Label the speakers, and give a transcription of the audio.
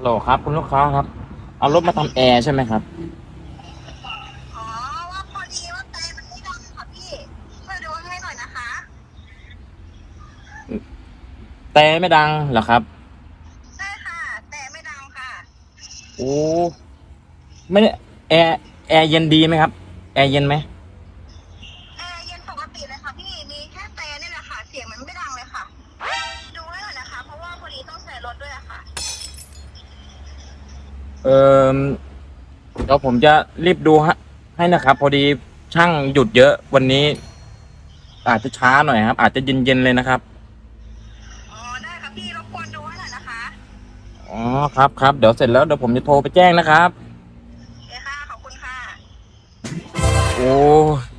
Speaker 1: ฮัลโหลครับ คุณลูกค้าครับ เอารถมาทำแอร์ใช่ไหมครับ
Speaker 2: อ๋อว่าพอดีว่าแต่มันไม่ดังค่ะพี่ช่วยดูให้หน่อยนะคะ
Speaker 1: แต่ไม่ดังเหรอครับ
Speaker 2: ใช่ค่ะ แต่ไม่ดังค่ะ
Speaker 1: โอ้ไม่ได้แอร์แอร์เย็นดีไหมครับ แอร์เย็นไหม
Speaker 2: แอร์เย็นปกติเลยค่ะพี่ มีแค่แต่นี่แหละค่ะ เสียงมันไม่ดังเลยค่ะ ดูให้หน่อยนะคะ เพราะว่าพอดีต้องใช้รถด้วยอะค่ะ
Speaker 1: เออเดี๋ยวผมจะรีบดูฮะให้นะครับ พอดีช่างหยุดเยอะวันนี้ อาจจะช้าหน่อยครับ อาจจะเย็นๆเลยนะครับ
Speaker 2: อ๋อได้ค่ะพี่รบกวนดูให้หน่อยนะคะ
Speaker 1: อ๋อครับครับเดี๋ยวเสร็จแล้วเดี๋ยวผมจะโทรไปแจ้งนะครับ
Speaker 2: โอเคค่ะขอบคุณค่ะ
Speaker 1: โอ้ย